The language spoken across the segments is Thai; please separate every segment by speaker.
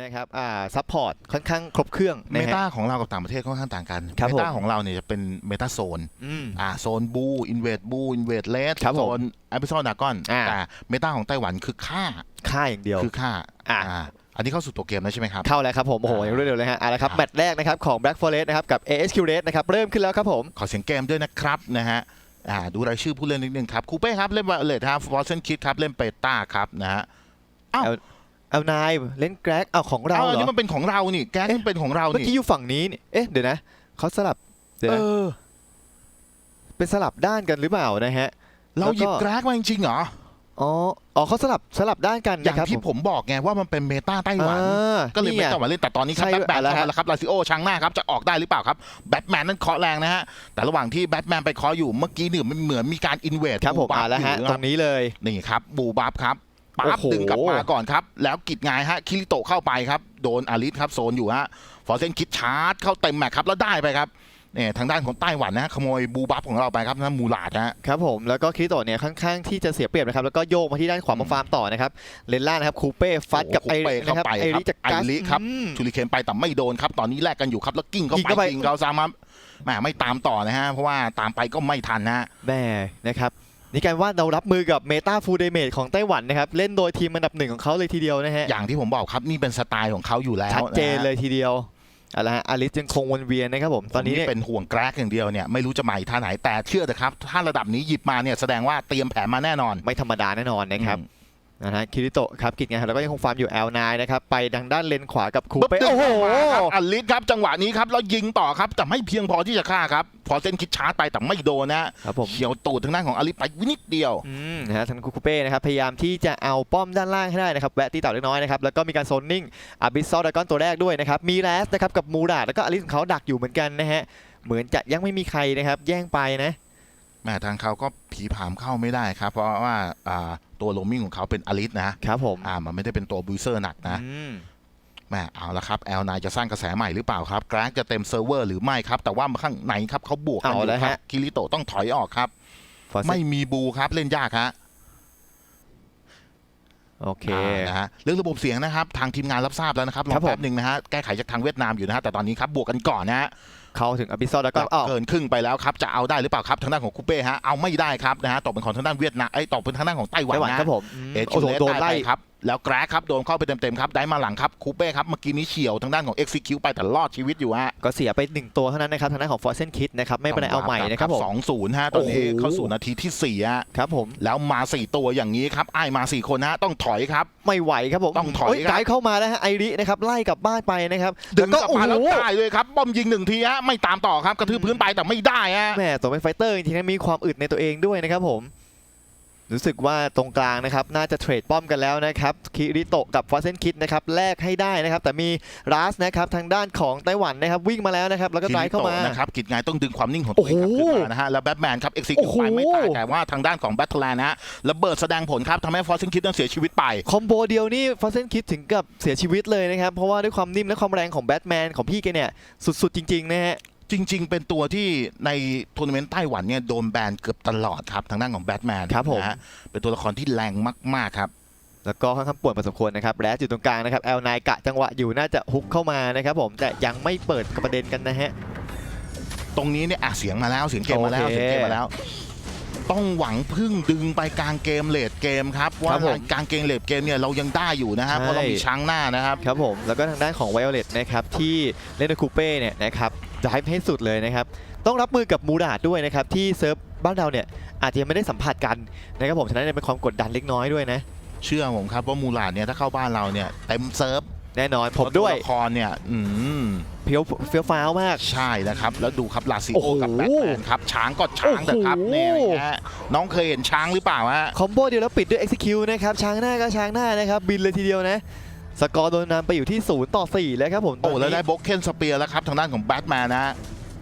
Speaker 1: นะครับ อ่า ซัพพอร์ตค่อนข้างครบเครื่อง
Speaker 2: เม
Speaker 1: นะฮะ
Speaker 2: ตาของเรากับต่างประเทศค่อนข้างต่างกัน
Speaker 1: ครับ
Speaker 2: เม
Speaker 1: ผม
Speaker 2: ตาของเราเนี่ยจะเป็นเมตาโซน
Speaker 1: อืม
Speaker 2: อ่า โซนบูอินเวดบูอินเวดเลส
Speaker 1: ครับ
Speaker 2: โซ
Speaker 1: ผม
Speaker 2: นแอพิโซดากอน
Speaker 1: อ่า
Speaker 2: แต่เมตาของไต้หวันคือค่า
Speaker 1: ค่าอย่างเดียว
Speaker 2: คือค่า
Speaker 1: อ่า
Speaker 2: อ่าอันนี้เข้าสู่ตัวเกมแล้วใช่ไหมครับ
Speaker 1: เข้าแล้วครับผมโอ้โห
Speaker 2: อ่า
Speaker 1: ยังรวดเร็วเลยฮะเอาละครับ
Speaker 2: ครับ
Speaker 1: แมตช์แรกนะครับของ Black Forest นะครับกับ ASQ Red นะครับเริ่มขึ้นแล้วครับผม
Speaker 2: ขอเสียงเกมด้วยนะครับนะฮะอ่าดูรายชื่อผู้เล่นนิดนึงครับคูเป้ครับเล่นวาเลตครับฟอร์เซนคิดครับเล่นเปต้าครับนะฮะเอ้า
Speaker 1: เอาเอานายเล่นแกร็กเอาของเรา
Speaker 2: เอา
Speaker 1: เห
Speaker 2: อัน
Speaker 1: รอ
Speaker 2: นี้มันเป็นของเรานี่แก๊ง
Speaker 1: เอ๊ะ
Speaker 2: มันเป็นของเรา
Speaker 1: เมื่อ
Speaker 2: นี่
Speaker 1: กี้อยู่ฝั่งนี้นี่เอ๊ะเดี๋ยวนะเขาสลับเดี๋ยว
Speaker 2: เอ
Speaker 1: นะ
Speaker 2: อ
Speaker 1: เป็นสลับด้านกันหรือเปล่านะฮะ
Speaker 2: เราหยิบ
Speaker 1: แล้วก็
Speaker 2: แกร็กมาจริงๆเหรอ
Speaker 1: อ๋ออ๋อเขาสลับสลับด้านกัน
Speaker 2: อย่าง
Speaker 1: นะครับ
Speaker 2: ที่ผมบอกไงว่ามันเป็นเมตาไต้หวัน
Speaker 1: อ่า
Speaker 2: ก็เลย
Speaker 1: นี่
Speaker 2: ไม่
Speaker 1: ไง
Speaker 2: ต้องมาเล่นแต่ตอนนี้ครับ
Speaker 1: ใช่
Speaker 2: แบทแมน
Speaker 1: เอาละ
Speaker 2: เข้า
Speaker 1: ฮะ
Speaker 2: มาแล้วครับลาซิโอช้างหน้าครับ จะออกได้หรือเปล่าครับแบทแมนนั้นเคาะแรงนะฮะ แต่ระหว่างที่แบทแมนไปเคาะอยู่เมื่อกี้เนี่ยมันเหมือนมีการอินเวด
Speaker 1: ครับผมอ่าแล้วฮะ
Speaker 2: อยู่
Speaker 1: ต
Speaker 2: ค
Speaker 1: ร
Speaker 2: รับ
Speaker 1: งนี้เลย
Speaker 2: นี่ครับบูบับครับปั๊บ
Speaker 1: โอ้โห
Speaker 2: ดึงกลับมาก่อนครับ แล้วกิดงายฮะคิริโตะเข้าไปครับ โดนอาริสครับโซนอยู่ฮะฟอร์เซนคิดชาร์จเข้าเต็มแม็กครับแล้วได้ไปครับ เนี่ยทางด้านของไต้หวันนะขโมยบูบับของเราไปครับนั่นมูลาดนะฮะ
Speaker 1: ครับผมแล้วก็คริโตะเนี่ยค่อนข้างที่จะเสียเปรียบนะครับแล้วก็โยกมาที่ด้านขวามาฟาร์มต่อนะครับเลนล่างนะครับคูเป้ฟัดกับ
Speaker 2: โอ้
Speaker 1: ไอ
Speaker 2: โหคูเป้
Speaker 1: รินะครับ
Speaker 2: เข้าไป
Speaker 1: ไอ
Speaker 2: ครับ
Speaker 1: ริจากกัส
Speaker 2: ไอริครับ
Speaker 1: อืม
Speaker 2: ชูริเคนไปแต่ไม่โดนครับตอนนี้แลกกันอยู่ครับแล้วกิ้งเข้า
Speaker 1: ยิง
Speaker 2: ไป
Speaker 1: เข้าไป
Speaker 2: ยิงเราซามาแหมไม่ตามต่อนะฮะเพราะว่าตามไปก็ไม่ทันนะฮะ
Speaker 1: แม่นะครับนี่การว่าเรารับมือกับเมตาฟูลเดเมจของไต้หวันนะครับ เล่นโดยทีมอันดับหนึ่งของเขาเลยทีเดียวนะฮะ
Speaker 2: อย่างที่ผมบอกครับ นี่เป็นสไตล์ของเขาอยู่แล้ว
Speaker 1: ชัดเจน
Speaker 2: นะฮะ
Speaker 1: เลยทีเดียว เอาละฮะอลิสยังคงวนเวียนนะครับผม ตอนนี้
Speaker 2: ผม
Speaker 1: เนี่ย
Speaker 2: เป็นห่วงแกรกอย่างเดียวเนี่ยไม่รู้จะมาอีกท่าไหนแต่เชื่อเถอะครับ ถ้าระดับนี้หยิบมาเนี่ยแสดงว่าเตรียมแผนมาแน่นอน
Speaker 1: ไม่ธรรมดาแน่นอนนะครับ
Speaker 2: อืม
Speaker 1: นะฮะคิริโตะครับกิจงานแล้วก็ยังคงฟาร์มอยู่ L9 นะครับไปทางด้านเลนขวากับคู
Speaker 2: ปึ๊บ
Speaker 1: เป้
Speaker 2: ดึง
Speaker 1: โอ้โห
Speaker 2: เข้ามาครับอลิสครับจังหวะนี้ครับแล้วยิงต่อครับแต่ไม่เพียงพอที่จะฆ่าครับพอเส้นคิดชาร์จไปแต่ไม่โดนนะฮะ
Speaker 1: ครับผม
Speaker 2: เขียวตูดทางด้านของอลิสไปนิดเดียว
Speaker 1: อืมนะฮะทางคูเป้นะครับพยายามที่จะเอาป้อมด้านล่างให้ได้นะครับแวะตีเต่าเล็กน้อยนะครับแล้วก็มีการโซนนิ่งอาบิสซอลดากอนตัวแรกด้วยนะครับมีแรสนะครับกับมูราดแล้วก็อลิสของเขาดักอยู่เหมือนกันนะฮะเหมือนจะยังไม่มีใครนะครับแย่งไปนะ
Speaker 2: แม่ทางเขาก็ผีผามเข้าไม่ได้ครับ เพราะว่าอ่าตัวโรมมิ่งของเขาเป็นอลิสนะครับ
Speaker 1: ผม
Speaker 2: อ่ามันไม่ได้เป็นตัวบูเซอร์หนักนะ
Speaker 1: อืม
Speaker 2: แม่เอาละครับแอลนจะสร้างกระแสใหม่หรือเปล่าครับแกรกจะเต็มเซิร์ฟเวอร์หรือไม่ครับ แต่ว่าข้างในครับเขาบวกกัน
Speaker 1: เอา
Speaker 2: อยู่
Speaker 1: แล้ว
Speaker 2: ครั
Speaker 1: ฮะ
Speaker 2: บคิริโตะต้องถอยออกครับ
Speaker 1: ฟอร์เซ
Speaker 2: ไม่มีบูครับเล่นยากฮะ
Speaker 1: โอเค
Speaker 2: อ่านะฮะเรื่องระบบเสียงนะครับ ทางทีมงานรับทราบแล้วนะครับร
Speaker 1: ครั
Speaker 2: อบ
Speaker 1: ผม
Speaker 2: แป๊บหนึ่งนะฮะ แก้ไขจากทางเวียดนามอยู่นะฮะ แต่ตอนนี้ครับ บวกกันก่อนนะฮะ
Speaker 1: เข้าถึงอาบิสซอลดากอนอ้าว
Speaker 2: เกินครึ่งไปแล้วครับจะเอาได้หรือเปล่าครับทางด้านของคูเป้ฮะเอาไม่ได้ครับนะฮะตกเป็นของทางด้านเวียดนามไอ้ยตกเป็นทางด้านของไต้หวัน
Speaker 1: ไต้หวัน
Speaker 2: นะครับ
Speaker 1: ผมอืม
Speaker 2: เอ
Speaker 1: โอ้
Speaker 2: ชู
Speaker 1: โห
Speaker 2: เลส
Speaker 1: โดน
Speaker 2: ได้
Speaker 1: ไล่
Speaker 2: ไปครับ แล้วแกรกครับโดนเข้าไปเต็มๆครับได้มาหลังครับคูเป้ครับเมื่อกี้นี้เฉียวทางด้านของ Execute ไปแต่รอดชีวิตอยู่ฮะ
Speaker 1: ก็เสียไปหนึ่งตัวเท่านั้นนะครับทางด้านของฟอร์เซนคิดนะครับไม่เป็นไรเอาใหม่นะครับผม
Speaker 2: สองศูนย์ฮะตอนนี้
Speaker 1: โอ้โห
Speaker 2: เข้าสู่นาทีที่สี่ฮะ
Speaker 1: ครับผม
Speaker 2: แล้วมาสี่ตัวอย่างนี้ครับไอ้ายมาสี่คนฮะต้องถอยครับ
Speaker 1: ไม่ไหวครับผม
Speaker 2: ต้องถอย
Speaker 1: โค
Speaker 2: รับ
Speaker 1: ไกด์เข้ามาแล้วฮะไอรินะครับไล่กลับบ้านไปนะครับ
Speaker 2: ดึง
Speaker 1: แล้ว
Speaker 2: กลับ
Speaker 1: โอ้
Speaker 2: มา
Speaker 1: โห
Speaker 2: แล้วได้เลยครับบอมยิงหนึ่งทีฮะไม่ตามต่อครับกระทืบพื้นไปแต่ไม่ได้ฮะ
Speaker 1: แหม่ตัวเป็นไฟเตอร์จริงๆนะมีความอึดในตัวเองด้วยนะครับผม รู้สึกว่าตรงกลางนะครับน่าจะเทรดป้อมกันแล้วนะครับคิริโตะกับฟอสเซนคิดนะครับแลกให้ได้นะครับ แต่มีรัสนะครับทางด้านของไต้หวันนะครับวิ่งมาแล้วนะครับแล้วก็
Speaker 2: คิ
Speaker 1: ไล่
Speaker 2: ริ
Speaker 1: เข้า
Speaker 2: โตะ
Speaker 1: มา
Speaker 2: นะครับกิจงายต้องดึงความนิ่งของตัวเองกลับ
Speaker 1: โอ้
Speaker 2: ขึ้
Speaker 1: โห
Speaker 2: นมานะฮะแล้วแบทแมนครับ
Speaker 1: โอ้
Speaker 2: Execute
Speaker 1: โห
Speaker 2: ไปไม่ตายแต่ว่าทางด้านของแบทเทลแลนนะฮะระเบิดแสดงผลครับทำให้ฟอร์ซิงคิดนั้นเสียชีวิตไป
Speaker 1: คอมโบเดียวนี่ฟอสเซนคิดถึงกับเสียชีวิตเลยนะครับเพราะว่าด้วยความนิ่มและความแรงของแบทแมนของพี่แกเนี่ยสุดๆจริงๆนะฮะ
Speaker 2: จริง ๆ เป็นตัวที่ในทัวร์นาเมนต์ไต้หวันเนี่ยโดนแบนเกือบตลอดครับทางด้านของแบทแมน
Speaker 1: ครับผม
Speaker 2: นะฮะเป็นตัวละครที่แรงมาก ๆ ครับ
Speaker 1: แล้วก็ค่อนข้างป่วนพอสมควรนะครับแรสอยู่ตรงกลางนะครับแอลนายกะจังหวะอยู่น่าจะฮุกเข้ามานะครับผมแต่ยังไม่เปิดประเด็นกันนะฮะ
Speaker 2: ตรงนี้เนี่ยอะเสียงมาแล้วเสียงเกมมาแล้ว
Speaker 1: โอเค
Speaker 2: เสียงเกมมาแล้ว ต้องหวังพึ่งดึงไปกลางเกมเลดเกมครับว่า
Speaker 1: ครับผม
Speaker 2: กลางเกมเลดเกมเนี่ยเรายังได้อยู่นะฮะ
Speaker 1: ใช่
Speaker 2: เพราะเรามีช้างหน้านะครับ
Speaker 1: ครับผมแล้วก็ทางด้านของไวโอเลตนะครับที่เล่นในคูเป้เนี่ยนะครับ จะให้ให้สุดเลยนะครับ ต้องรับมือกับมูราดด้วยนะครับ ที่เซิร์ฟบ้านเราเนี่ยอาจจะยังไม่ได้สัมผัสกันนะครับผมฉะนั้นเนี่ยเป็นความกดดันเล็กน้อยด้วยนะ
Speaker 2: เชื่อผมครับว่ามูลาดเนี่ยถ้าเข้าบ้านเราเนี่ยเต็มเซิร์ฟ
Speaker 1: แน่นอนผมด้วย
Speaker 2: เพราะตัวละครเนี่ยอืม
Speaker 1: เพียวเฟี้ยวฟ้าวมาก
Speaker 2: ใช่นะครับ แล้วดูครับลาซิ
Speaker 1: โอ้
Speaker 2: โอ
Speaker 1: โห
Speaker 2: กับแบทแมนครับ ช้างก็ช้างแต่ครับ
Speaker 1: โอ้โห
Speaker 2: เนี่ยนะฮะน้องเคยเห็นช้างหรือเปล่าฮะ
Speaker 1: คอมโบเดียวแล้วปิดด้วย execute นะครับช้างหน้าก็ช้างหน้านะครับ บินเลยทีเดียวนะ สกอร์โดนนำไปอยู่ที่ 0 ต่อ 4 แล้วครับผมต
Speaker 2: โอ้
Speaker 1: อน
Speaker 2: แล้ว
Speaker 1: นี้
Speaker 2: ได้บล็อกเคนสเปียร์แล้วครับทางด้านของแบทแมนนะ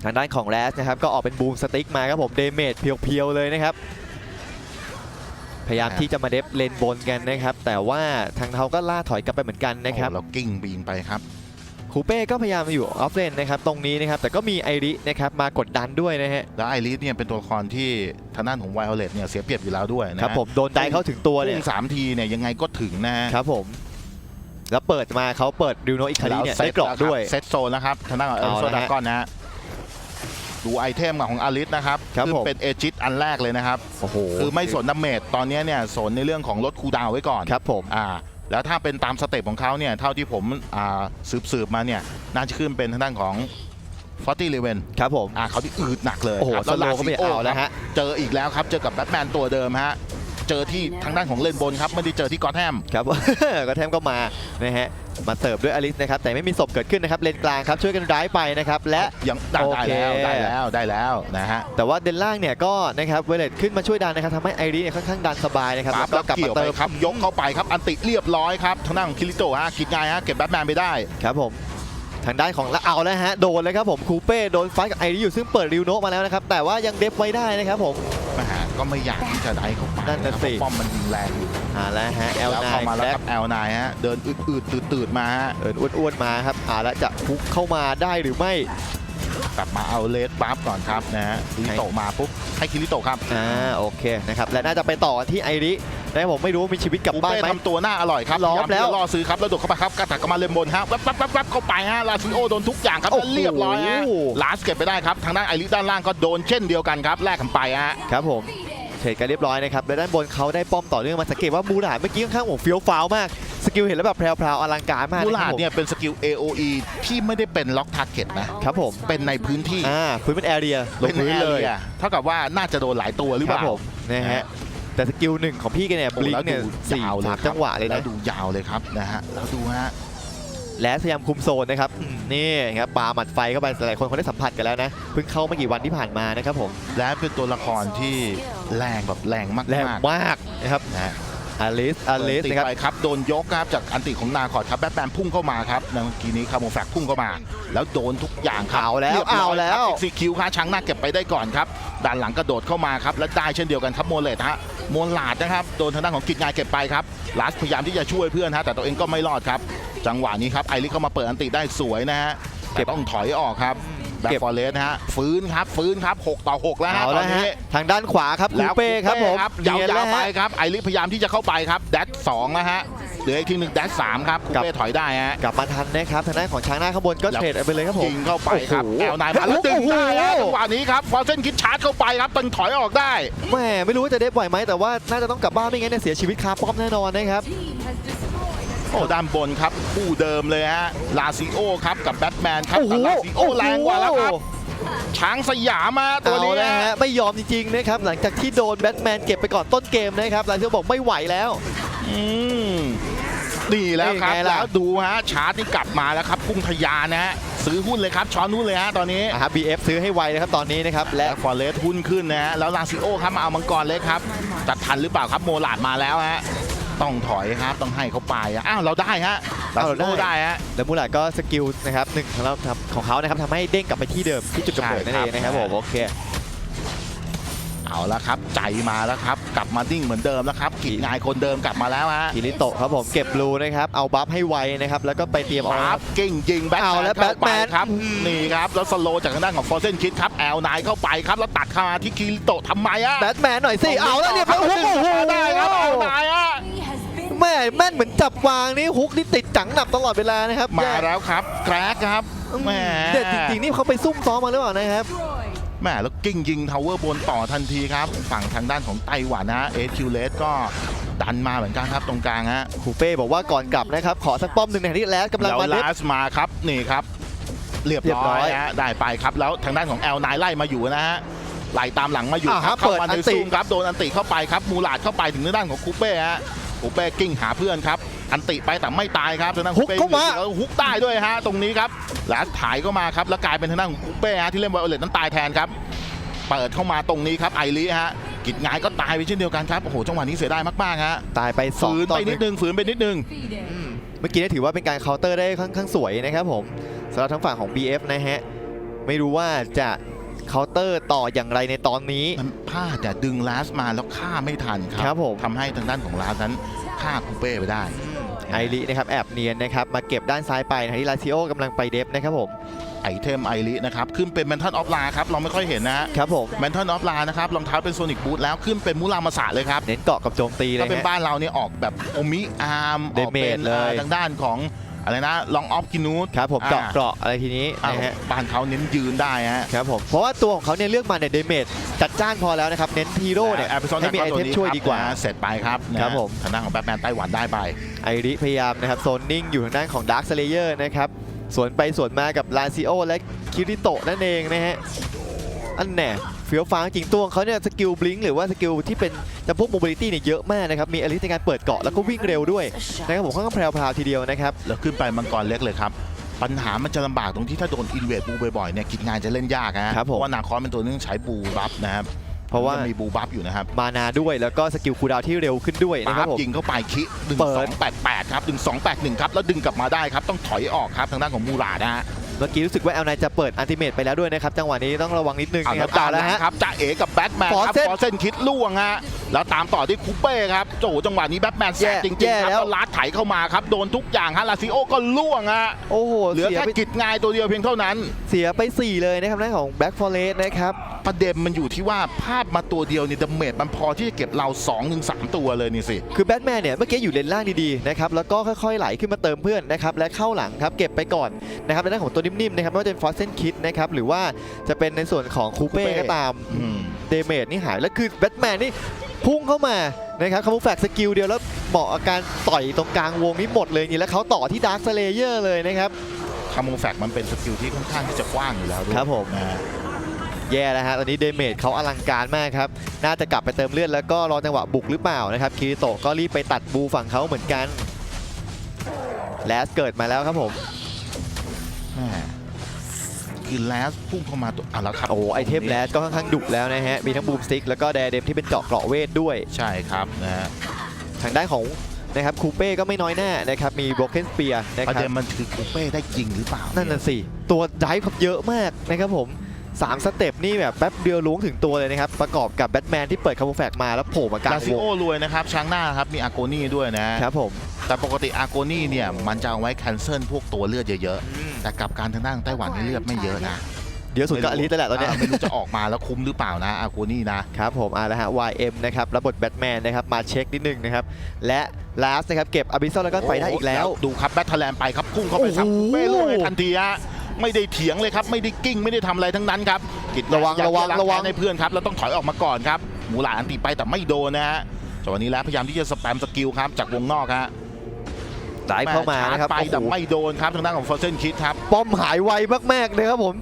Speaker 1: ทางด้านของแรสนะครับก็ออกเป็นบูมสติ๊กมาครับผมเดเมจเพียวๆเลยนะครับพยายามที่จะมาเดฟเลนบนกันนะครับ แต่ว่าทางเขาก็ล่าถอยกลับไปเหมือนกันนะครับ
Speaker 2: โอ้แล้วกิ้งบินไปครับ
Speaker 1: คูเป้ก็พยายามอยู่ออฟเลนนะครับตรงนี้นะครับแต่ก็มีไอรินะครับมากดดันด้วยนะฮะ
Speaker 2: แล้วไอริสเนี่ยเป็นตัวละครที่ทางด้านของไวโอเลตเนี่ยเสียเปรียบอยู่แล้วด้วยนะฮะ
Speaker 1: ครับผมโดนได้เข้าถึงตัวเนี่ย
Speaker 2: พุ่งสามทีเนี่ยยังไงก็ถึงนะฮะ
Speaker 1: ครับผม แล้วเปิดมาเขาเปิดริวโนอิคาริเนี่ย
Speaker 2: แล้ว
Speaker 1: ได้กรอบด้วย
Speaker 2: เซตโซนนะครับทางด้านของเอ
Speaker 1: เอา
Speaker 2: ลโซ
Speaker 1: ละ
Speaker 2: ดา
Speaker 1: ฮะ
Speaker 2: ก้อนนะฮะดูไอเทมของอาริสนะครับ
Speaker 1: ครับ
Speaker 2: ซึ่ง
Speaker 1: ผม
Speaker 2: เป็นเอจิตอันแรกเลยนะครับ
Speaker 1: โอ้โห
Speaker 2: คือไม่สนดาเมจตอนนี้เนี่ยสนในเรื่องของลดคูลดาวน์ไว้ก่อน
Speaker 1: ครับผม
Speaker 2: อ่าแล้วถ้าเป็นตามสเต็ปของเขาเนี่ยเท่าที่ผมอ่าสืบสืบมาเนี่ยน่าจะขึ้นเป็นทางด้านของฟอร์ตี้เลเวน
Speaker 1: ครับผม
Speaker 2: อ่าเขาที่อืดหนักเลย
Speaker 1: โอ้โห
Speaker 2: ครับ
Speaker 1: สโลว์ก็ไม่เอาแล้วฮะ
Speaker 2: เจออีกแล้วครับเจอกับแบทแมนตัวเดิมฮะ เจอที่ทางด้านของเลนบนครับไม่ได้เจอที่กอตแฮม
Speaker 1: ครับ ก็แทมก็มานะฮะมาเสิร์ฟด้วยอลิสนะครับแต่ไม่มีศพเกิดขึ้นนะครับเลนกลางครับช่วยกันร้ายไปนะครับและ
Speaker 2: ยังได้
Speaker 1: โอ
Speaker 2: ได้
Speaker 1: เค
Speaker 2: แล้วได้แล้วได้แล้วนะฮะ
Speaker 1: แต่ว่าเดนล่างเนี่ยก็นะครับเวเลตขึ้นมาช่วยดันนะครับทำให้ไอริเนี่ยค่อนข้างดันสบายนะครับ
Speaker 2: ปั๊บ
Speaker 1: แล้วก็
Speaker 2: แล้ว
Speaker 1: กลับ
Speaker 2: เกี่
Speaker 1: มา
Speaker 2: ยวไป
Speaker 1: เติม
Speaker 2: ครับยกเข้าไปครับอันติเรียบร้อยครับทางด้านของคิริโตะฮะคิดง่ายฮะเก็บแบทแมนไปได้
Speaker 1: ครับผม ทางด้านของแล้วเอาแล้วฮะโดนเลยครับผมคูเป้โดนไฟท์กับไอริอยู่ซึ่งเปิดริวโนะมาแล้วนะครับแต่ว่ายังเดฟไว้ได้นะครับผม
Speaker 2: นะฮะก็ไม่อยากที่จะได้เข้าไป
Speaker 1: นั่นน่ะ
Speaker 2: ครับ
Speaker 1: สิ
Speaker 2: เพราะป้อมมันยิงแรงอยู่
Speaker 1: อ่าแล้วฮะ
Speaker 2: แล้ว
Speaker 1: L9
Speaker 2: เข้ามาแล้ว
Speaker 1: แบ็
Speaker 2: ครับแอลนายฮะเดินอืดๆตืดๆมาฮะ
Speaker 1: เอินอ้วนๆมาครับอ่าแล้วจะพุกเข้ามาได้หรือไม่
Speaker 2: กลับมาเอาเลสบัฟก่อนครับนะฮะคิริโตะมาปุ๊บให้คิริโตะครับ
Speaker 1: อ่าโอเคนะครับและน่าจะไปต่อที่ไอริ นะครับผมไม่รู้ว่ามีชีวิตกลับ
Speaker 2: ปู
Speaker 1: บ้าน
Speaker 2: เป้
Speaker 1: ไหม
Speaker 2: ทำตัวหน้าอร่อยครับ
Speaker 1: ล้อม
Speaker 2: พยายาที่
Speaker 1: แล้ว
Speaker 2: จะล่อซื้อครับแล้วโดดเข้าไปครับกระถักกลับมาเลมบนฮะแวบแวบแวบแวบเข้าไปฮะลาซิโอโดนทุกอย่างครับ
Speaker 1: โอ้โห
Speaker 2: แล้วเรียบร้อยฮะลาสเก็บไปได้ครับทางด้านไอริสด้านล่างก็โดนเช่นเดียวกันครับแลกกันไปฮะ
Speaker 1: ครับผมเทรดกันเรียบร้อยนะครับและด้านบนเขาได้ป้อมต่อเนื่องมาสังเกตว่ามูหลาดเมื่อกี้ค่อนข้างโอ้โหเฟี้ยวฟ้าวมากสกิลเห็นแล้วแบบแพรวๆอลังการมาก
Speaker 2: มู
Speaker 1: นะ
Speaker 2: ลา
Speaker 1: ค
Speaker 2: ด
Speaker 1: รับผม
Speaker 2: เนี่ยเป็นสกิล AOE ที่ไม่ได้เป็นล็อกทาร์เก็ตนะครับ
Speaker 1: ผม
Speaker 2: เป็นในพื้นที่
Speaker 1: อ่าพื้นเป็นแอเรียลง
Speaker 2: เป็น
Speaker 1: พื้น
Speaker 2: แอ
Speaker 1: เลย
Speaker 2: เรียเท่ากับว่าน่าจะโดนหลายตัวหรือ
Speaker 1: ค
Speaker 2: เป
Speaker 1: รับ
Speaker 2: ล่า
Speaker 1: ผมนะฮะ แต่สกิลหนึ่งของพี่แกันเนี่ยบลิง
Speaker 2: แล้ว
Speaker 1: เนี่ย
Speaker 2: ดู
Speaker 1: สี่
Speaker 2: ยาวเลย
Speaker 1: สาม
Speaker 2: ครับ
Speaker 1: จังหวะเลย
Speaker 2: แล้
Speaker 1: นะ
Speaker 2: วดูยาวเลยครับนะฮะแล้วดูฮะ
Speaker 1: และพยายามคุมโซนนะครับอืมนี่ครับปาหมัดไฟเข้าไปหลายคนคงได้สัมผัสกันแล้วนะเพิ่งเข้าไม่กี่วันที่ผ่านมานะครับผม
Speaker 2: และเป็นตัวละครที่แรงแบบแรงมาก
Speaker 1: แรง
Speaker 2: ๆ
Speaker 1: มากนะครับ
Speaker 2: นะฮะ
Speaker 1: อลิสอลิส
Speaker 2: ติด
Speaker 1: นะครับ
Speaker 2: ไปครับโดนยกครับจากอันติของนาคอร์ดครับแบทแมนพุ่งเข้ามาครับในเมื่อกี้นี้คาโมแฟกพุ่งเข้ามา แล้วโดนทุกอย่างครับ
Speaker 1: เอาแล้ว
Speaker 2: รียบร้ย
Speaker 1: เอาแล้ว
Speaker 2: ซีคิวค่าช้างหน้าเก็บไปได้ก่อนครับด้านหลังกระโดดเข้ามาครับและได้เช่นเดียวกันครับโมเลตฮะ โมลาดนะครับโดนทางด้านของกิจงายเก็บไปครับลาสพยายามที่จะช่วยเพื่อนฮะแต่ตัวเองก็ไม่รอดครับ จังหวะนี้ครับไอริสเข้ามาเปิดอันติได้สวยนะฮะแต่ต้องถอยออกครับแบ็ค
Speaker 1: เก็บ
Speaker 2: ฟอร์เรสฮะฟื้นครับฟื้นครับหกต่อหกแล้วฮะ
Speaker 1: เอา
Speaker 2: ตอ
Speaker 1: แล้ว
Speaker 2: น
Speaker 1: ฮะ
Speaker 2: นี้
Speaker 1: ทางด้านขวาครับคู
Speaker 2: แล้ว
Speaker 1: เป้ครับผม
Speaker 2: ยา
Speaker 1: เนียนแล้ว
Speaker 2: วๆไป
Speaker 1: ฮะ
Speaker 2: ครับไอริสพยายามที่จะเข้าไปครับแดชสองนะฮะเห ลืออีกทีหนึ่งแดชสามครับคู
Speaker 1: กับ
Speaker 2: เป้ถอยได้ฮะ
Speaker 1: กลับมาทันนะครับทางด้านของช้างหน้าข้างบนก็
Speaker 2: แล้ว
Speaker 1: เทรดไปเลยครับผม
Speaker 2: ยิงเข้าไปครับ
Speaker 1: โอ้โห
Speaker 2: แอลนายมาแล้วดึงได้แล้ว
Speaker 1: โอ้โห
Speaker 2: จังหวะนี้ครับฟอร์เซนคิดชาร์จเข้าไปครับตึงถอยออกได้
Speaker 1: แหม่ไม่รู้ว่าจะได้ปล่อยไหมแต่ว่าน่าจะต้องกลับบ้านไม่งั้นเนี่ยเสียชีวิตคาป้อมแน่นอนนะครับ
Speaker 2: โอ้ด้านบนครับคู่เดิมเลยฮะลาซิโอครับกับแบทแมนครับ
Speaker 1: โอ้โห
Speaker 2: แต่ลาซิโอแรงกว่าแล้วครับช้างสยามมาตัวนี้
Speaker 1: เอาละ
Speaker 2: นะ
Speaker 1: ฮะ
Speaker 2: ฮะ
Speaker 1: ไม่ยอมจริงๆนะครับหลังจากที่โดนแบทแมนเก็บไปก่อนต้นเกมนะครับลาเซียบอกไม่ไหวแล้ว
Speaker 2: อืม นี่แล้วครับ
Speaker 1: นี่ไงล่ะ
Speaker 2: แล้วดูฮะชาร์จนี่กลับมาแล้วครับพุ่งทะยานนะฮะซื้อหุ้นเลยครับ ช้อนหุ้นเลยฮะตอนนี้
Speaker 1: อะครับ BF ซื้อให้ไวนะครับตอนนี้นะครับและ
Speaker 2: และ ฟอร์เรสหุ้นขึ้นนะฮะแล้วลาซิโอครับมาเอามังกรเล็กครับจัดทันหรือเปล่าครับโมลาดมาแล้วฮะต้องถอยครับต้องให้เขาไปอะอ้าวเราได้ฮะลาซิโอได้ฮะ
Speaker 1: แล้วมูลาดก็สกิลนะครับหนึ่งของเราทำของเขานะครับทำให้เด้งกลับไปที่เดิมที่จุดกำเนิดนั่นเองนะครับ
Speaker 2: ใช่
Speaker 1: ผ
Speaker 2: ครับ
Speaker 1: มโอเค
Speaker 2: เอาละครับ ใจมาแล้วครับ กลับมานิ่งเหมือนเดิมแล้วครับกิจงายคนเดิมกลับมาแล้วฮะ
Speaker 1: คิริโตะครับผมเก็บบลูนะครับ เอาบัฟให้ไวนะครับ แล้วก็ไปเตรียมเอา
Speaker 2: ปั๊บเก่งยิงแบท
Speaker 1: เอา
Speaker 2: แมน
Speaker 1: แล้ว
Speaker 2: เข้าไป
Speaker 1: Batman
Speaker 2: ครับ
Speaker 1: อืม
Speaker 2: นี่ครับแล้วสโลว์จากทางด้านของฟอร์เซนคิดครับแอลนายเข้าไปครับแล้วตัดเข้ามาที่คิริโตะทำไมอะ
Speaker 1: แบทแมนหน่อยสิเอาแล้วเนี่ย
Speaker 2: ครับ
Speaker 1: โอ้โห
Speaker 2: ได้ครับแอลนายอะ
Speaker 1: แม่แม่นเหมือนจับวางนี่ฮุกนี่ติดจังหนับตลอดเวลานะครับ
Speaker 2: มาแล้วครับ แกรกครับ
Speaker 1: อืม
Speaker 2: แหม
Speaker 1: เด็ดจริงๆนี่เขาไปซุ่มซ้อมมาหรือเปล่านะครับ
Speaker 2: แหม่แล้วกิ้งยิงทาวเวอร์บนต่อทันทีครับ ฝั่งทางด้านของไต้หวันนะเอคิวเลสก็ดันมาเหมือนกันครับตรงกลางฮะ
Speaker 1: คูเป้บอกว่าก่อนกลับนะครับ ขอสักป้อมหนึ่งในที่แลสกำลัง
Speaker 2: แล้ว
Speaker 1: มาเล็บ
Speaker 2: ลาสมาครับนี่ครับ เรียบ
Speaker 1: เรียบร้
Speaker 2: ร้
Speaker 1: อ
Speaker 2: อยยฮะได้ไปครับแล้วทางด้านของแอลนายไล่มาอยู่นะฮะไล่ตามหลังมาอยู่
Speaker 1: อ่า
Speaker 2: ครับ
Speaker 1: ฮะ
Speaker 2: เข้ามา
Speaker 1: เปิดอั
Speaker 2: ใน
Speaker 1: นติ
Speaker 2: ซูมครับโดนอันติเข้าไปครับมูลาดเข้าไปถึงทางด้านของคูเป้ฮะคูเป้กิ้งหาเพื่อนครับ อันติไปแต่ไม่ตายครับทางด้านคูเป้แล้วฮุกได้ด้วยฮะตรงนี้ครับลาสถ่ายเข้ามาครับแล้วกลายเป็นทางด้านของคูเป้ฮะที่เล่นไวโอเลตนั้นตายแทนครับเปิดเข้ามาตรงนี้ครับไอริฮะกิจงายก็ตายไปเช่นเดียวกันครับโอ้โหจังหวะนี้เสียดายมากๆฮะ
Speaker 1: ตายไปสอง
Speaker 2: ฝืน
Speaker 1: ต่อ
Speaker 2: ไป
Speaker 1: ห
Speaker 2: นิ
Speaker 1: นึ่
Speaker 2: ด
Speaker 1: ง
Speaker 2: นึงฝืนไปนิดนึง
Speaker 1: อืมเมื่อกี้ได้ถือว่าเป็นการเคาน์เตอร์ได้ค่อนข้างสวยนะครับผมสำหรับทั้งฝั่งของ BF นะฮะไม่รู้ว่าจะเคาน์เตอร์ต่ออย่างไรในตอนนี้
Speaker 2: มันพลาดแต่ดึงลาสมาแล้วฆ่าไม่ทันค
Speaker 1: ครั
Speaker 2: รับ
Speaker 1: ผม
Speaker 2: ทำให้ทางด้านของลาสนั้นฆ่าคูเป้ไปได้
Speaker 1: อืม ไอรินะครับแอบเนียนนะครับมาเก็บด้านซ้ายไปนะที่ลาซิโอกำลังไปเดฟนะครับผม
Speaker 2: ไอเทมไอรินะครับขึ้นเป็นแมนทันออฟลาครับเราไม่ค่อยเห็นนะฮะ
Speaker 1: ครับผม
Speaker 2: แมนทันออฟลานะครับรองเท้าเป็นโซนิกบูทแล้วขึ้นเป็นมูรามาสะเลยครับ
Speaker 1: เน้นเกาะกับโจมตีเล
Speaker 2: ถ้ายเป็น
Speaker 1: ฮะ
Speaker 2: บ้านเราเนี่ยออกแบบโอมิอาร์มออกเป็น
Speaker 1: Damage เลย
Speaker 2: อ่าทางด้านของ อะไรนะลองออฟกินูด
Speaker 1: ครับผมเกาะเกราะอะไรทีนี้นะฮะ
Speaker 2: บ้านเขาเน้นยืนได้ฮะ
Speaker 1: ครับผมเพราะว่าตัวของเขาเนี่ยเลือกมาเนี่ยเดเมจจัดจ้านพอแล้วนะครับ เน้นฮีโร่เนี่ย
Speaker 2: แอปเปิลซอน
Speaker 1: ให้มีไอเทมช่วยดีกว่า
Speaker 2: เสร็จไปครับนะครับ
Speaker 1: ผม
Speaker 2: ทางด้านของแบทแมนไต้หวันได้ไป
Speaker 1: ไอริพยายามนะครับโซนนิ่งอยู่ทางด้านของดาร์ค s เลเยอร์นะครับสวนไปสวนมากับลาซิโอและคิริโตะนั่นเองนะฮะอันแน่ เฟี้ยวฟ้าวจริงตัวของเขาเนี่ยสกิลบลิงหรือว่าสกิลที่เป็นจำพวกโมบิลิตี้เนี่ยเยอะมากนะครับ มีอลิสในการเปิดเกาะแล้วก็วิ่งเร็วด้วยนะครับผมค่อนข้างแพรวๆทีเดียวนะครับ
Speaker 2: แล้วขึ้นไปมังกรเล็กเลยครับ ปัญหามันจะลำบากตรงที่ถ้าโดนอินเวดบูบ่อยๆเนี่ยกิจงานจะเล่นยากฮะ
Speaker 1: ครับผม
Speaker 2: เพราะว่านาคอนเป็นตัวนึงใช้บูบัฟนะครับ
Speaker 1: เพราะว่า
Speaker 2: นมีบูบัฟอยู่นะครับ
Speaker 1: มานาด้วยแล้วก็สกิลคูลดาวน์ที่เร็วขึ้นด้วยนะค
Speaker 2: บั
Speaker 1: รับ
Speaker 2: ฟ
Speaker 1: ผม
Speaker 2: ยิงเข้าไปคิดึง
Speaker 1: เปิ
Speaker 2: ส
Speaker 1: ด
Speaker 2: องแปดแปดครับดึงสองแปดหนึ่งครับแล้วดึงกลับมาได้ครับต้องถอยออกครับทางด้านของมูรานะฮะ
Speaker 1: เมื่อกี้รู้สึกว่าแอลนายจะเปิดอันติเมตไปแล้วด้วยนะครับจังหวะนี้ต้องระวังนิดนึง
Speaker 2: เอา
Speaker 1: นะค
Speaker 2: แล้
Speaker 1: รั
Speaker 2: ว
Speaker 1: บ
Speaker 2: ตาม
Speaker 1: แล้ว
Speaker 2: นะ
Speaker 1: ฮะ
Speaker 2: ครับจ่าเอกับแบทแมนครับ
Speaker 1: Fawcett
Speaker 2: ฟอร์เซนคิดล่วงฮะแล้วตามต่อที่คูเป้ครับโจจังหวะนี้แบทแมนแสบ
Speaker 1: แย่
Speaker 2: จริง
Speaker 1: แย่
Speaker 2: ๆครับ
Speaker 1: แล้ว
Speaker 2: แล้วลัดไถเข้ามาครับโดนทุกอย่างฮะลาซิโอก็ล่วงฮะ
Speaker 1: โอ้โห
Speaker 2: เหลือ
Speaker 1: เสีย
Speaker 2: แค่
Speaker 1: ไป
Speaker 2: กิจงายตัวเดียวเพียงเท่านั้น
Speaker 1: เสียไป 4 เลยนะครับด้านของแบ็กฟอเรสนะครับ
Speaker 2: ประเด็นมันอยู่ที่ว่าภาพมาตัวเดียวเนี่ยดาเมจมันพอที่จะเก็บเรา2อถึงสตัวเลยนี่สิ
Speaker 1: คือแบทแมนเนี่ยเมื่อกี้อยู่เลนล่างดีๆนะครับแล้วก็ค่อยๆไหลขึ้นมาเติมเพื่อนนะครับและเข้าหลังครับเก็บไปก่อนนะครับในด้านของตัวนิ่มๆนะครับไม่ว่าจะเป็นฟอสเซนคิดนะครับหรือว่าจะเป็นในส่วนของคูเป้
Speaker 2: Coupe
Speaker 1: ก็ตาม
Speaker 2: อืม
Speaker 1: เดเมจนี่หายแล้วคือแบทแมนนี่พุ่งเข้ามานะครับคามูแฟกสกิลเดียวแล้วเหมาะกับการต่อยตรงกลางวงนี้หมดเลยนี่แล้วเขาต่อที่ดาร์คสเลเยอร์เลยนะครับ
Speaker 2: คามูแฟกมันเป็นสกิลที่ค่อนข้างที่จะกว้างอยู่แล้วด้วย
Speaker 1: ครับผม
Speaker 2: นะฮะ
Speaker 1: แย่แล้วฮะตอนนี้เดเมจเขาอลังการมากครับ น่าจะกลับไปเติมเลือดแล้วก็รอจังหวะบุกหรือเปล่านะครับคิริโตะก็รีบไปตัดบูฝั่งเขาเหมือนกันแลสเกิดมาแล้วครับผม
Speaker 2: แม่คือแลสพุ่งเข้ามาตัวอะแล้วครับ
Speaker 1: โอ้โหไอเทมแลสก็ค่อนข้างดุแล้วนะฮะ มีทั้งบูมสติ๊กแล้วก็แดเดมที่เป็นเจาะเกราะเวทด้วย
Speaker 2: ใช่ครับนะฮะ
Speaker 1: ทางด้านของนะครับคูเป้ก็ไม่น้อยหน้านะครับมีโบเกนสเปียนะ
Speaker 2: ประ
Speaker 1: ครั
Speaker 2: เด็
Speaker 1: บ
Speaker 2: นมันคือคูเป้ได้จริงหรือเปล่า
Speaker 1: นั่นน่ะสิ ตัวไดฟ์ครับเยอะมากนะครับผม สามสเต็ปนี่แบบแป๊บเดียวล้วงถึงตัวเลยนะครับ ประกอบกับแบทแมนที่เปิดคามูแฟกมาแล้วโผล่มากลา
Speaker 2: ลางซิ
Speaker 1: ว
Speaker 2: โองรวยนะครับช้างหน้าครับมีอาโกนี่ด้วยนะ
Speaker 1: ครับผม
Speaker 2: แต่ปกติอาโกนี่เนี่ยมันจะเอาไว้แคนเซิลพวกตัวเลือดเยอะๆ แต่กลับการทางด้านไต้หวันนี่เลือดไม่เยอะนะ
Speaker 1: เดี๋ยวสุดก็อลิสแล้วแหละตอนเนี้ยา
Speaker 2: ไม่รู้จะออกมาแล้วคุ้มหรือเปล่านะอาโกนี่นะ
Speaker 1: ครับผมอ่าแล้วฮะ YM นะครับรับบทแบทแมนนะครับมาเช็คนิดนึงนะครับ และลาสนะครับเก็บอ b ิ s ซ l แล้วก็ไปได้อีกแล้ว
Speaker 2: ดูครับแบทเทแลนไปครับพุ่งเข้าไปครับ
Speaker 1: โอ้โห
Speaker 2: เป้ลงเลยทันทีฮะ ไม่ได้เถียงเลยครับ ไม่ได้กิ้งไม่ได้ทำอะไรทั้งนั้นครับกิจ
Speaker 1: ระวัง
Speaker 2: อยาก
Speaker 1: ระวัง
Speaker 2: จ
Speaker 1: ระวัง
Speaker 2: แค้นให้เพื่อนครับแล้วต้องถอยออกมาก่อนครับหมูหลานอันตีไปแต่ไม่โดนนะฮะจังหวะนี้แล้วพยายามที่จะสแปมสกิลครับจากวงนอกฮะ
Speaker 1: ไดฟ์เข้ามา
Speaker 2: ชร์จ
Speaker 1: นะครับ
Speaker 2: ไป
Speaker 1: โอ้โห
Speaker 2: แต่ไม่โดนครับทางด้านของฟอร์เซนคิดครับ
Speaker 1: ป้อมหายไวมากๆเลยครับผม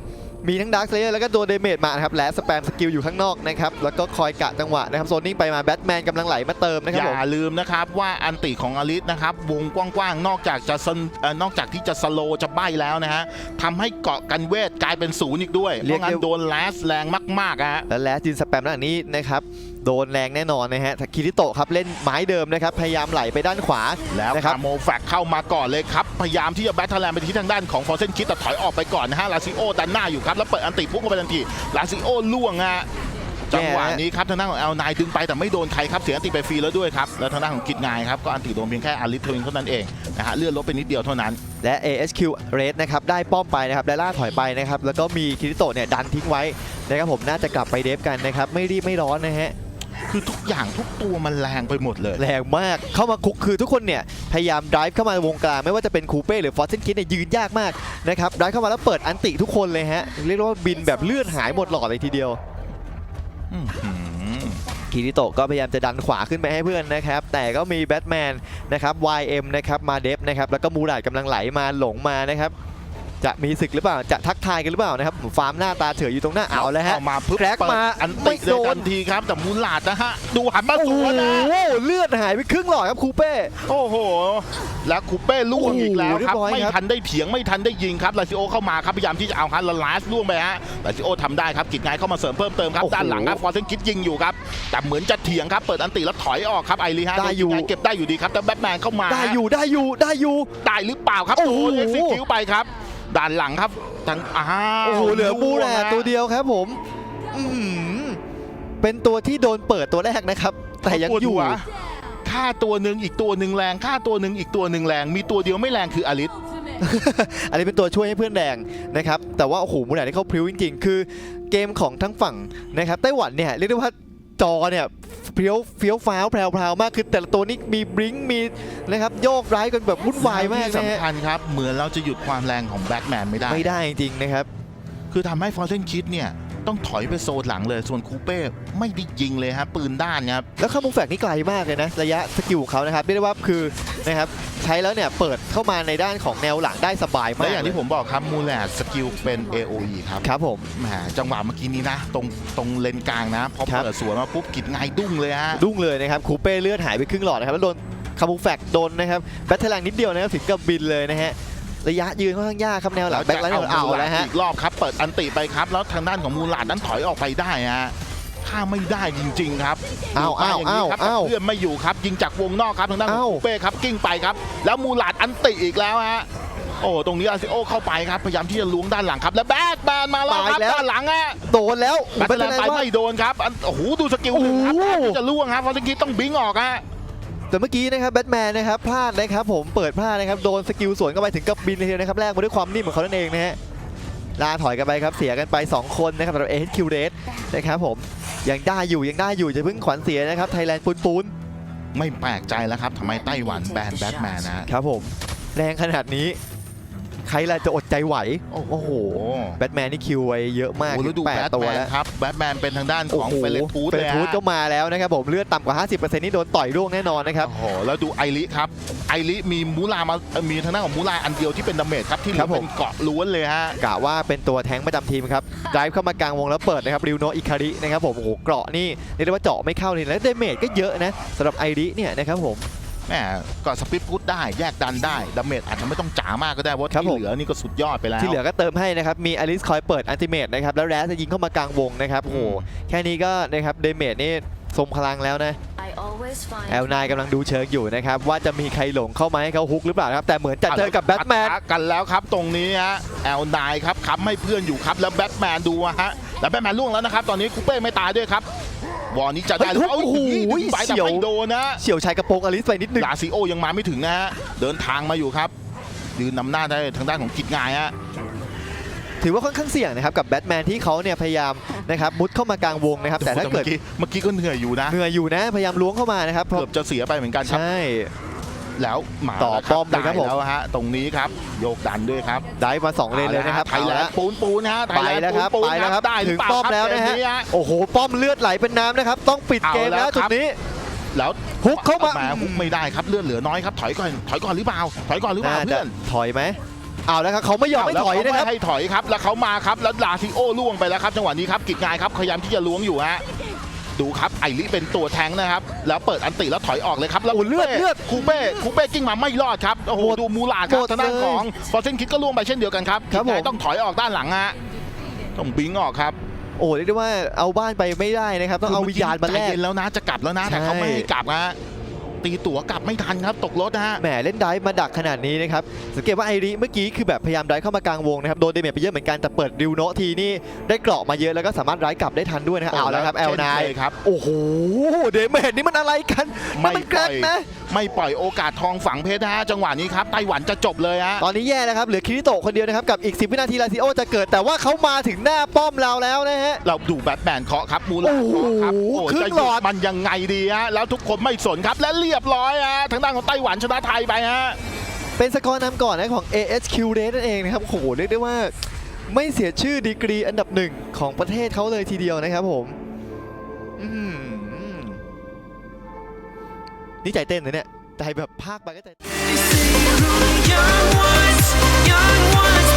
Speaker 1: มีทั้งดาร์คเซเลอร์แล้วก็ตัวเดเมจมานะครับและสแปมสกิลอยู่ข้างนอกนะครับแล้วก็คอยกะจังหวะนะครับโซนนิ่งไปมาแบทแมนกำลังไหลมาเติมนะครับ
Speaker 2: อ
Speaker 1: ผม
Speaker 2: ย่าลืมนะครับว่าอันติของอลิสนะครับวงกว้างๆนอกจากจะสนเอ่อนอกจากที่จะสโลว์จะใบแล้วนะฮะทำให้เกาะกันเวทกลายเป็นศูนย์อีกด้วยเพราะงั้นโดนแลสแรงมากๆอะฮะ
Speaker 1: และแลสจินสแปมด้านนี้นะครับ โดนแรงแน่นอนนะฮะคิริโตะครับเล่นไม้เดิมนะครับพยายามไหลไปด้านขวา
Speaker 2: แล้ว
Speaker 1: นะครับ
Speaker 2: คาโมแฟกเข้ามาก่อนเลยครับ พยายามที่จะแบทเทอร์แลนไปที่ทางด้านของฟอร์เซนคิดแต่ถอยออกไปก่อนนะฮะลาซิโอดันหน้าอยู่ครับแล้วเปิดอันติพุ่งเข้าไปทันทีลาซิโอล่วงฮะจังหวะนี้ครับทางด้านของเอลนายดึงไปแต่ไม่โดนใครครับเสียอันติไปฟรีแล้วด้วยครับแล้วทางด้านของกิจงายครับก็อันติโดนเพียงแค่อาริสเทวินเท่านั้นเองนะฮะเลื่อนลดไปนิดเดียวเท่านั้น
Speaker 1: และ ASQ Red นะครับได้ป้อมไปนะครับและล่าถอยไปนะครับแล้วก็มีคิริโตะเนี่ยดันทิ้งไว้นะครับผมน่าจะกลับไปเดฟกันนะครับไม่รีบไม่ร้อนนะฮะ
Speaker 2: คือทุกอย่างทุกตัวมันแรงไปหมดเลย
Speaker 1: แรงมากเข้ามาคุกคือทุกคนเนี่ย พยายาม drive เข้ามาวงกลางไม่ว่าจะเป็นคูเป้หรือฟอสเซนคิดเนี่ยยืนยากมากนะครับ drive เข้ามาแล้วเปิดอันติทุกคนเลยฮะ เรียกว่าบินแบบเลือดหายหมดหลอดเลยทีเดียว
Speaker 2: อื้อหือ
Speaker 1: คิริโตะก็พยายามจะดันขวาขึ้นไปให้เพื่อนนะครับ แต่ก็มีแบทแมนนะครับ YM นะครับ มาเดฟนะครับ แล้วก็มูราดกำลังไหลมาหลงมานะครับ จะมีศึกหรือเปล่า จะทักทายกันหรือเปล่านะครับ ฟาร์มหน้าตาเฉยอยู่ตรงหน้าเอาแล้วฮะ
Speaker 2: เข้ามาปึ๊บ
Speaker 1: แคร็ก
Speaker 2: เปิด
Speaker 1: มา
Speaker 2: อัน
Speaker 1: ไม่
Speaker 2: ติเล
Speaker 1: โด
Speaker 2: ย
Speaker 1: น
Speaker 2: ทันทีครับ แต่มูลาดนะฮะ ดูหันมา
Speaker 1: โอ้
Speaker 2: ส
Speaker 1: โห
Speaker 2: วนนะ
Speaker 1: เลือดหายไปครึ่งหลอดครับคูเป้
Speaker 2: โอ้โห แล้วคูเป้ล่วงอีกแล้ว
Speaker 1: โอ้โหเรีย
Speaker 2: ครับ
Speaker 1: บร้อย
Speaker 2: ไม่
Speaker 1: ครับ
Speaker 2: ทันได้เถียงไม่ทันได้ยิงครับลาซิโอเข้ามาครับพยายามที่จะเอาฮันลาลาสล่วงไปฮะลาซิโอทำได้ครับกิจงายเข้ามาเสริมเพิ่มเติมครับ
Speaker 1: โอ้โห
Speaker 2: ด้านหลังครับฟอร์เซนคิดยิงอยู่ครับ แต่เหมือนจะเถียงครับเปิดอันติแล้วถอยออกครับไอรีฮะ
Speaker 1: ได้อยู่
Speaker 2: โนกิจงาเก็บได้อยู่ดีครับแต่แบทแมนเข้ามา
Speaker 1: ได้อยู่ได้อยู่ได้อยู่
Speaker 2: ได้หรือเปล่าครับ
Speaker 1: โอ้
Speaker 2: โอ้
Speaker 1: โห
Speaker 2: โหเอ็กซิคิวไปครับ ด้านหลังครับทางอ้าว
Speaker 1: โอ้โหเหลือบูแร
Speaker 2: วงฮะ
Speaker 1: ตัวเดียวครับผมอื้อหือเป็นตัวที่โดนเปิดตัวแรกนะครับ แต่ยัง
Speaker 2: ปวด
Speaker 1: อยู่
Speaker 2: หัวฆ่าค่าตัวหนึ่งอีกตัวหนึ่งแรงค่าตัวหนึ่งอีกตัวหนึ่งแรง มีตัวเดียวไม่แรงคืออลิส
Speaker 1: อันนี้เป็นตัวช่วยให้เพื่อนแดงนะครับ แต่ว่าโอ้โหมูหลาดที่เขาพริ้วจริงๆ คือเกมของทั้งฝั่งนะครับไต้หวันเนี่ยเรียกได้ว่า จอเนี่ยเฟี้ยวเฟี้ยวฟ้าวแพรวๆมากคือแต่ละตัวนี่มีบลิงก์มีนะครับโยกร้ายกันแบบวุ่นวายมาก
Speaker 2: ที่
Speaker 1: นะฮะ
Speaker 2: สำคัญครับ เหมือนเราจะหยุดความแรงของแบล็กแมนไม่ได้
Speaker 1: ไม่ได้จริงๆนะครับ
Speaker 2: คือทำให้ฟอร์เซนคิดเนี่ย ต้องถอยไปโซนหลังเลย ส่วนคูเป้ไม่ได้ยิงเลยครับปืนด้านครับ
Speaker 1: แล้วคามูแฟกนี่ไกลมากเลยนะ ระยะสกิลของเขานะครับเรียกได้ว่าคือนะครับใช้แล้วเนี่ยเปิดเข้ามาในด้านของแนวหลังได้สบายมา
Speaker 2: และ
Speaker 1: ก
Speaker 2: อย่างที่ผมบอกครับมูแลดสกิลเป็น AOE ครับ
Speaker 1: ครับผม
Speaker 2: แหมจังหวะเมื่อกี้นี้นะ ตรงตรงเลนกลางนะพอ
Speaker 1: ครับ
Speaker 2: เปิดสวนมาปุ๊บกิดไงายดุ้งเลยฮะ
Speaker 1: ดุ้งเลยนะครับคูเป้เลือดหายไปครึ่งหลอดนะครับแล้วโดนคามูแฟกโดนนะครับแบทเทอร์แลงนิดเดียวนะครับถึงกับบินเลยนะฮะ ระยะยืนค่อนข้างยากครับแนวหลังแบ็คไลน์เอา
Speaker 2: มูลา
Speaker 1: แล้ว
Speaker 2: ด
Speaker 1: ฮะ
Speaker 2: อีกรอบครับเปิดอันติไปครับ แล้วทางด้านของมูลาดนั้นถอยออกไปได้ฮะฆ่าไม่ได้จริง ๆ ครับ
Speaker 1: อ้าวอ้าว
Speaker 2: ย่งนี้ครับ
Speaker 1: อ้าว
Speaker 2: เพื่อนไม่อยู่ครับ ยิงจากวงนอกครับทางด้านของ
Speaker 1: อ้าว
Speaker 2: คูเป้ครับกิ้งไปครับ แล้วมูลาดอันติอีกแล้วฮะโอ้ตรงนี้อาซิโอเข้าไปครับ พยายามที่จะล้วงด้านหลังครับ แล้วแบกแมนมาแล้วครับด้านหลังฮะ
Speaker 1: โดนแล้ว
Speaker 2: แบทเทอร์แลนด์ไป
Speaker 1: ว่า
Speaker 2: ไม่โดนครับอันโอ้โหดูสกิลหนึ่งครับ
Speaker 1: โอ้โห
Speaker 2: แทบที่จะล่วงครับเพราะสกิลต้องบิงออกฮะ
Speaker 1: แต่เมื่อกี้นะครับแบทแมนนะครับพลาดนะครับผมเปิดพลาดนะครับโดนสกิลสวนเข้าไปถึงกับบินเลยทีเดียวนะครับแรกมาด้วยความนิ่มของเขานั่นเองนะฮะลาถอยกันไปครับเสียกันไป 2 คนนะครับสำหรับเอชคิวเรสนะครับผมยังได้อยู่ยังได้อยู่จะเพิ่งขวัญเสียนะครับไทยแลนด์ปูนปูน
Speaker 2: ไม่แปลกใจแล้วครับทำไมไต้หวันแบนแบทแมนนะฮะ
Speaker 1: ครับผมแรงขนาดนี้ ใครล่ะจะอดใจไหว
Speaker 2: โอ้โห
Speaker 1: โอ้โห แบทแมนนี่คิวไว้เยอะมาก
Speaker 2: โอ้แล้วดู
Speaker 1: แป
Speaker 2: แบ
Speaker 1: ด
Speaker 2: ท
Speaker 1: ตัว
Speaker 2: แมน
Speaker 1: แล้ว
Speaker 2: ครับแบทแมนเป็นทางด้านข
Speaker 1: โอ้
Speaker 2: อง
Speaker 1: โห
Speaker 2: เฟลเลฟูด
Speaker 1: เฟ
Speaker 2: เล
Speaker 1: ร
Speaker 2: ย
Speaker 1: ทูด
Speaker 2: ฮะ
Speaker 1: ก็มาแล้วนะครับผมเลือดต่ำกว่า 50%นี่โดนต่อยร่วงแน่นอนนะครับ
Speaker 2: โอ้โหแล้วดูไอริครับไอริมีมูลามาเอ่อมีทางด้านของมูลาอันเดียวที่เป็นดาเมจครับที่เหลื
Speaker 1: ครั
Speaker 2: อบ
Speaker 1: ผม
Speaker 2: เป็นเกาะล้วนเลยฮะ
Speaker 1: กะว่าเป็นตัวแทงค์ประจำทีมครับไดฟ์เข้ามากลางวงแล้วเปิดนะครับริวโนอิคารินะครับผมโอ้โหเกราะนี่เรียกได้ว่าเจาะไม่เข้าเลยแล้วเดเมจก็เยอะนะสำหรับไอริเนี่ยนะครับผม
Speaker 2: แหมก็สปิดพุทได้แยกดันได้ดาเมจอาจจะไม่ต้องจ๋ามากก็ได้เพราะ
Speaker 1: ครับ
Speaker 2: ที่
Speaker 1: ผม
Speaker 2: เหลือนี่ก็สุดยอดไปแล้ว
Speaker 1: ที่เหลือก็เติมให้นะครับ มีอลิสคอยเปิดอันติเมตนะครับ แล้วแรสจะยิงเข้ามากลางวงนะครับ โอ้โหแค่นี้ก็นะครับ เดเมจนี่ ทรงพลังแล้วนะแอลนายกำลังดูเชิงอยู่นะครับ ว่าจะมีใครหลงเข้ามาให้เขาฮุกหรือเปล่าครับ แต่เหมือนจะเจอกับแบทแมน
Speaker 2: ปะทะกันแล้วครับ ตรงนี้ฮะแอลนายครับค้ำให้เพื่อนอยู่ครับแล้วแบทแมนดูอะฮะแล้วแบทแมนล่วงแล้วนะครับ ตอนนี้คูเป้ไม่ตายด้วยครับวอร์นี้จะได้หรือเปล่า
Speaker 1: โอ้โห
Speaker 2: ดึงไปแต่
Speaker 1: เฉียว
Speaker 2: ไม่โดนนะ
Speaker 1: เฉียวชายกระโปรงอลิสไปนิดนึง
Speaker 2: ลาซิโอยังมาไม่ถึงนะฮะเดินทางมาอยู่ครับยืนนำหน้าได้ทางด้านของกิจงายฮะ
Speaker 1: ถือว่าค่อนข้างเสี่ยงนะครับกับแบทแมนที่เขาเนี่ยพยายามนะครับมุดเข้ามากลางวงนะครับแต่ถ้าเกิด
Speaker 2: มื่อเมื่อกี้ก็เหนื่อยอยู่นะ
Speaker 1: เหนื่อยอยู่นะพยายามล้วงเข้ามานะครับเพราะ
Speaker 2: เกือบจะเสียไปเหมือนกันครับ
Speaker 1: ใช่
Speaker 2: แล้วมา
Speaker 1: ต่อ
Speaker 2: แล้ว
Speaker 1: ป้อมเลยครับ
Speaker 2: ได้
Speaker 1: ผม
Speaker 2: แล้วฮะตรงนี้ครับโยกดันด้วยครับ
Speaker 1: ได้มาสองเลนเลยนะครับ
Speaker 2: ไทยแลน
Speaker 1: เอาละ
Speaker 2: ด์ปูนปูนฮะไท
Speaker 1: ไป
Speaker 2: ยแลนด์
Speaker 1: แล้วครับ
Speaker 2: ปูน
Speaker 1: ไปแล้วครับ
Speaker 2: ได้หรื
Speaker 1: ถึ
Speaker 2: องเปล่า
Speaker 1: ป้อม
Speaker 2: ครับ
Speaker 1: แล้วนะ
Speaker 2: เก
Speaker 1: ฮะ
Speaker 2: นี้ฮะ
Speaker 1: โอ้โหป้อมเลือดไหลเป็นน้ำนะครับ ต้องปิดเกม
Speaker 2: เอาแล้
Speaker 1: แล้ว
Speaker 2: ว
Speaker 1: จุ
Speaker 2: ครั
Speaker 1: ด
Speaker 2: บ
Speaker 1: นี้
Speaker 2: แล้ว
Speaker 1: ฮุกเข้ามา
Speaker 2: แหฮุกไม่ได้ครับเลือดเหลือน้อยครับถอยก่อนถอยก่อนหรือเปล่าถอยก่อนหรือเปล่า
Speaker 1: น่า
Speaker 2: เพื่
Speaker 1: จะ
Speaker 2: อน
Speaker 1: ถอยไหม เอาแล้วครับเขาไม่ยอมไม่
Speaker 2: แล้ว
Speaker 1: ถอย
Speaker 2: เขา
Speaker 1: นะครับ
Speaker 2: ไม่ให้ถอยครับ แล้วเขามาครับแล้วลาซิโอล่วงไปแล้วครับจังหวะนี้ครับกิจงายครับพยายามที่จะล้วงอยู่ฮะดูครับไอริเป็นตัวแทงนะครับ แล้วเปิดอันติแล้วถอยออกเลยครับ แล้ว
Speaker 1: โอ้เลือดเลือด
Speaker 2: คูเป้คูเป้กิ้งมาไม่รอดครับโอ้โห
Speaker 1: หมด
Speaker 2: ดูมูลาดครับ
Speaker 1: หมด
Speaker 2: ทางด้าน
Speaker 1: เลย
Speaker 2: ของฟอร์เซนคิดก็ล่วงไปเช่นเดียวกันครับ
Speaker 1: ครับ
Speaker 2: กิจงาย
Speaker 1: ผม
Speaker 2: ต้องถอยออกด้านหลังฮะต้องบิงออกครับ
Speaker 1: โอ้เรียกได้ว่าเอาบ้านไปไม่ได้นะครับ ต้องเอาวิญญาณมาแล
Speaker 2: ใจ
Speaker 1: ก
Speaker 2: เย็นแล้วนะจะกลับแล้วนะแต่
Speaker 1: ใช่
Speaker 2: เขาไม่ให้กลับฮะ ตีตั๋วกลับไม่ทันครับตกรถนะฮะ
Speaker 1: แหมเล่นไดฟ์มาดักขนาดนี้นะครับสังเกตว่าไอริเมื่อกี้คือแบบพยายามไดฟ์เข้ามากลางวงนะครับโดนเดเมจไปเยอะเหมือนกันแต่เปิดดิวโนะทีนี่ได้เกราะมาเยอะแล้วก็สามารถไดฟ์กลับได้ทันด้วยนะครับเอาแล้วครับแอลนาย
Speaker 2: เช่เคครับ
Speaker 1: โอ้โหเดเมจนี่มันอะไรกันนั่นมันแกรกนะ
Speaker 2: ไม่ปล่อยโอกาสทองฝังเพชรนะฮะจังหวะนี้ครับไต้หวันจะจบเลยฮะ
Speaker 1: ตอนนี้แย่แล้วครับเหลือคิริโตะคนเดียวนะครับกับอีก 10 วินาทีลาซิโอจะเกิดแต่ว่าเขามาถึงหน้าป้อมเราแล้วนะฮะ
Speaker 2: เราดูแบทแมนเคาะครับมูลา
Speaker 1: โอ้โห
Speaker 2: เคาะครับโอ้
Speaker 1: ครึ่
Speaker 2: จะ
Speaker 1: ง
Speaker 2: ห
Speaker 1: หล
Speaker 2: ยุ
Speaker 1: อ
Speaker 2: ด
Speaker 1: ด
Speaker 2: มันยังไงดีฮะแล้วทุกคนไม่สนครับและเรียบร้อยฮะทางด้านของไต้หวันชนะไทยไปฮะ
Speaker 1: เป็นสกอร์นำก่อนนะของ AHQ Race นั่นเองนะครับโอ้โหเรียกได้ว่า ไม่เสียชื่อดีกรีอันดับหนึ่งของประเทศเขาเลยทีเดียวนะครับผม อืม นี่ใจเต้นนะเนี่ยใจแบบภาคไปก็ใจ
Speaker 3: Young ones, young ones.